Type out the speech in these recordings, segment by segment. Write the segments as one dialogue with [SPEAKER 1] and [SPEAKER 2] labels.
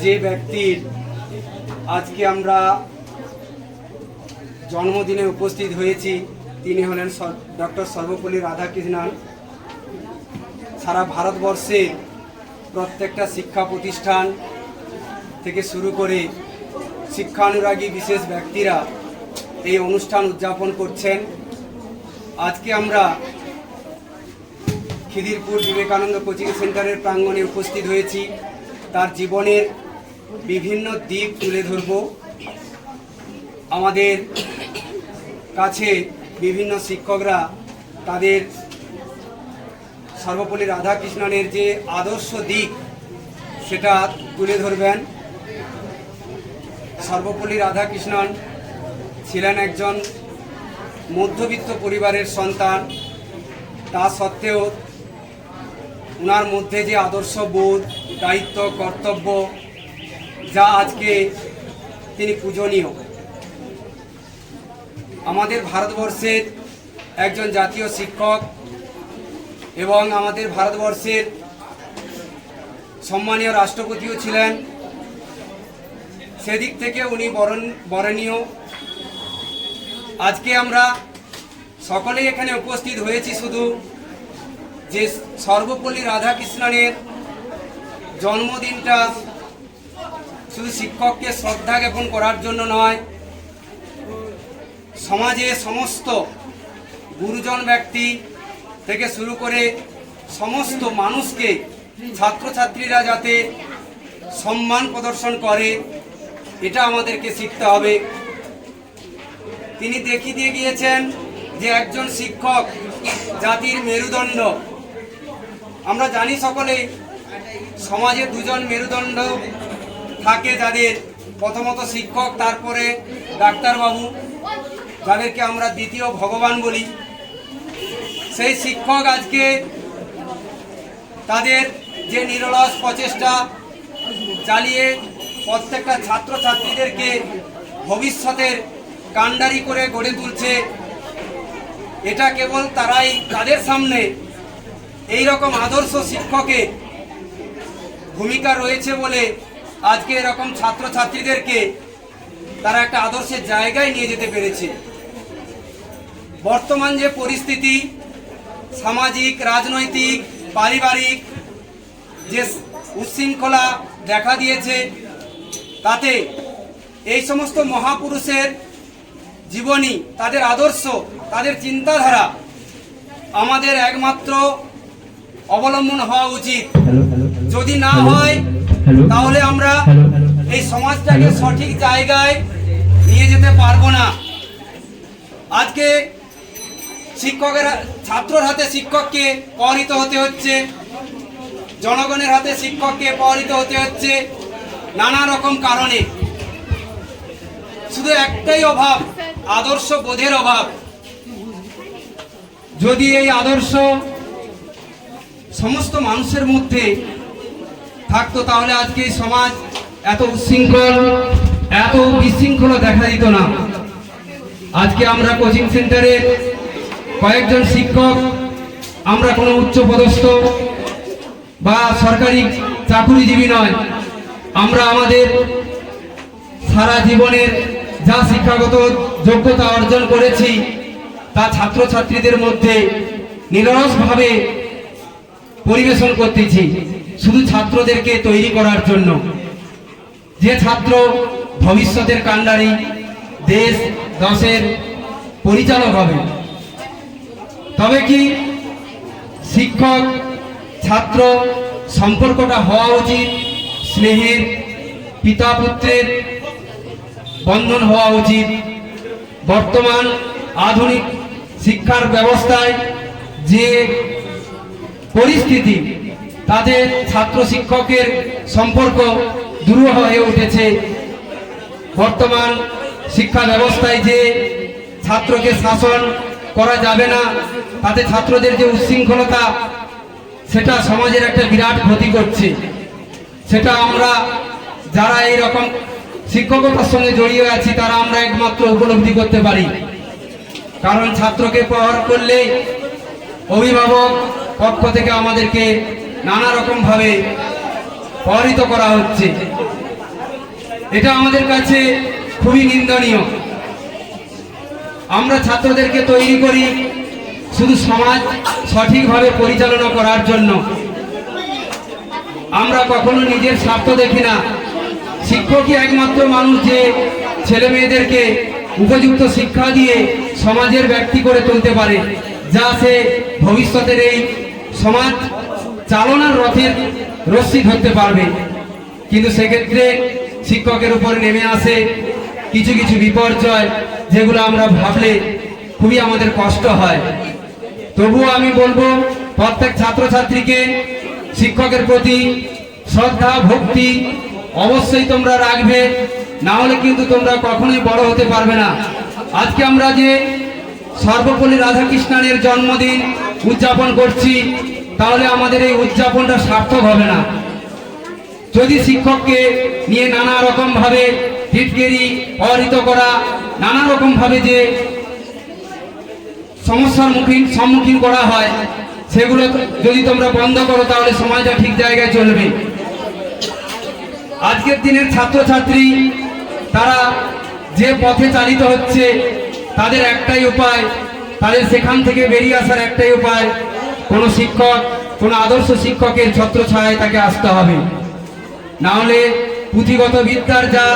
[SPEAKER 1] যে ব্যক্তির আজকে আমরা জন্মদিনে উপস্থিত হয়েছি, তিনি হলেন ডক্টর সর্বপল্লী রাধাকৃষ্ণন। সারা ভারতবর্ষে প্রত্যেকটা শিক্ষা প্রতিষ্ঠান থেকে শুরু করে শিক্ষানুরাগী বিশেষ ব্যক্তিরা এই অনুষ্ঠান উদযাপন করছেন। আজকে আমরা খিদিরপুর বিবেকানন্দ কোচিং সেন্টারের প্রাঙ্গণে উপস্থিত হয়েছি। তার জীবনের বিভিন্ন দিক তুলে ধরব। আমাদের কাছে বিভিন্ন শিক্ষকরা তাদের সর্বপল্লী রাধাকৃষ্ণনের যে আদর্শ দিক, সেটা তুলে ধরবেন। সর্বপল্লী রাধাকৃষ্ণন ছিলেন একজন মধ্যবিত্ত পরিবারের সন্তান। তা সত্ত্বেও ওনার মধ্যে যে আদর্শ বোধ, দায়িত্ব, কর্তব্য, যা আজকে তিনি পূজনীয়। আমাদের ভারতবর্ষের একজন জাতীয় শিক্ষক এবং আমাদের ভারতবর্ষের সম্মানীয় রাষ্ট্রপতিও ছিলেন। সেদিক থেকে উনি বরণ, বরণীয়। আজকে আমরা সকলেই এখানে উপস্থিত হয়েছি শুধু যে সর্বপল্লী রাধাকৃষ্ণনের জন্মদিনটা শুধু শিক্ষককে শ্রদ্ধা জ্ঞাপন করার জন্য নয়, সমাজে সমস্ত গুরুজন ব্যক্তি থেকে শুরু করে সমস্ত মানুষকে, ছাত্রছাত্রীরা যাতে সম্মান প্রদর্শন করে, এটা আমাদেরকে শিখতে হবে। তিনি দেখিয়ে দিয়ে গিয়েছেন যে একজন শিক্ষক জাতির মেরুদণ্ড আমরা জানি সকলে সমাজে দুজন মেরুদণ্ড থাকে যাদের, প্রথমত শিক্ষক, তারপরে ডাক্তারবাবু, যাদেরকে আমরা দ্বিতীয় ভগবান বলি। সেই শিক্ষক আজকে তাদের যে নিরলস প্রচেষ্টা চালিয়ে প্রত্যেকটা ছাত্রছাত্রীদেরকে ভবিষ্যতের কাণ্ডারি করে গড়ে তুলছে, এটা কেবল তারাই তাদের সামনে এই রকম আদর্শ শিক্ষকের ভূমিকা রয়েছে বলে আজকে এরকম ছাত্রছাত্রীদেরকে তারা একটা আদর্শের জায়গায় নিয়ে যেতে পেরেছে। বর্তমান যে পরিস্থিতি, সামাজিক, রাজনৈতিক, পারিবারিক যে উচ্ছৃঙ্খলা দেখা দিয়েছে, তাতে এই সমস্ত মহাপুরুষের জীবনী, তাদের আদর্শ, তাদের চিন্তাধারা আমাদের একমাত্র অবলম্বন হওয়া উচিত। যদি না হয় তাহলে আমরা এই সমাজটাকে সঠিক জায়গায় নিয়ে যেতে পারব না। আজকে শিক্ষকের ছাত্রর হাতে শিক্ষককে পহরিত হতে হচ্ছে জনগণের হাতে শিক্ষককে পহরিত হতে হচ্ছে নানা রকম কারণে। শুধু একটাই অভাব আদর্শ বোধের অভাব। যদি এই আদর্শ সমস্ত মানুষের মধ্যে থাকতো, তাহলে আজকে সমাজ এত উচ্ছৃঙ্খল এত বিশৃঙ্খলা দেখা দিত না। আজকে আমরা কোচিং সেন্টারে কয়েকজন শিক্ষক, আমরা কোনো উচ্চ পদস্থ বা সরকারি চাকুরিজীবী নয়। আমরা আমাদের সারা জীবনের যা শিক্ষাগত যোগ্যতা অর্জন করেছি, তা ছাত্রছাত্রীদের মধ্যে নিরসভাবে পরিবেশন করতেছি শুধু ছাত্রদেরকে তৈরি করার জন্য। যে ছাত্র ভবিষ্যতের কাণ্ডারি দেশ, দশের পরিচালক হবে। তবে কি শিক্ষক, ছাত্র সম্পর্কটা হওয়া উচিত, স্নেহের পিতা পুত্রের বন্ধন হওয়া উচিত। বর্তমান আধুনিক শিক্ষার ব্যবস্থায় যে পরিস্থিতি, তাদের ছাত্র শিক্ষকের সম্পর্ক দূর হয়ে উঠেছে। বর্তমান শিক্ষা ব্যবস্থায় যে ছাত্রকে শাসন করা যাবে না, তাতে ছাত্রদের যে উচ্ছৃঙ্খলতা, সেটা সমাজের একটা বিরাট ক্ষতি করছে। সেটা আমরা যারা এই রকম শিক্ষকতার সঙ্গে জড়িয়ে আছি, তারা আমরা একমাত্র উপলব্ধি করতে পারি। কারণ ছাত্রকে প্রহার করলে অভিভাবক পক্ষ থেকে আমাদেরকে নানা রকম ভাবে প্রহরিত করা হচ্ছে। এটা আমাদের কাছে খুবই নিন্দনীয়। আমরা ছাত্রদেরকে তৈরি করি শুধু সমাজ সঠিকভাবে পরিচালনা করার জন্য। আমরা কখনো নিজের স্বার্থ দেখি না। শিক্ষকই একমাত্র মানুষ যে ছেলে মেয়েদেরকে উপযুক্ত শিক্ষা দিয়ে সমাজের ব্যক্তি করে তুলতে পারে, যা সে ভবিষ্যতের এই সমাজ চালনার রথের রশ্মি ধরতে পারবে। কিন্তু সেক্ষেত্রে শিক্ষকের উপর নেমে আসে কিছু কিছু বিপর্যয়, যেগুলো আমরা ভাবলে খুবই আমাদের কষ্ট হয়। তবুও আমি বলব, প্রত্যেক ছাত্রছাত্রীকে শিক্ষকের প্রতি শ্রদ্ধা, ভক্তি অবশ্যই তোমরা রাখবে। না হলে কিন্তু তোমরা কখনোই বড় হতে পারবে না। আজকে আমরা যে সর্বপল্লী রাধাকৃষ্ণনের জন্মদিন উদযাপন করছি, তাহলে আমাদের এই উদযাপনটা সার্থক হবে না। যদি শিক্ষককে নিয়ে নানা রকম ভাবে টিটকেরি অহিত করা, নানা রকম ভাবে যে সমস্যার মুখীন সম্মুখীন করা হয়, সেগুলো যদি তোমরা বন্ধ করো, তাহলে সমাজটা ঠিক জায়গায় চলবে। আজকের দিনের ছাত্রছাত্রী, তারা যে পথে চালিত হচ্ছে, তাদের একটাই উপায় তাদের সেখান থেকে বেরিয়ে আসার একটাই উপায়, কোনো শিক্ষক, কোনো আদর্শ শিক্ষকের ছত্রছায়ায় তাকে আসতে হবে। না হলে পুঁথিগত বিদ্যার যা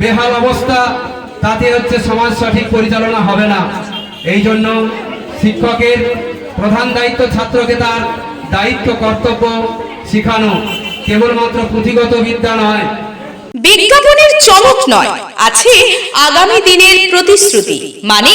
[SPEAKER 1] বেহাল অবস্থা, তাতে হচ্ছে সমাজ সঠিক পরিচালনা হবে না। এই জন্য শিক্ষকের প্রধান দায়িত্ব ছাত্রকে তার দায়িত্ব, কর্তব্য শেখানো। কেবলমাত্র পুঁথিগত বিদ্যা নয়।
[SPEAKER 2] বিজ্ঞাপনের চমক নয়, আছে আগামী দিনের প্রতিশ্রুতি। মানে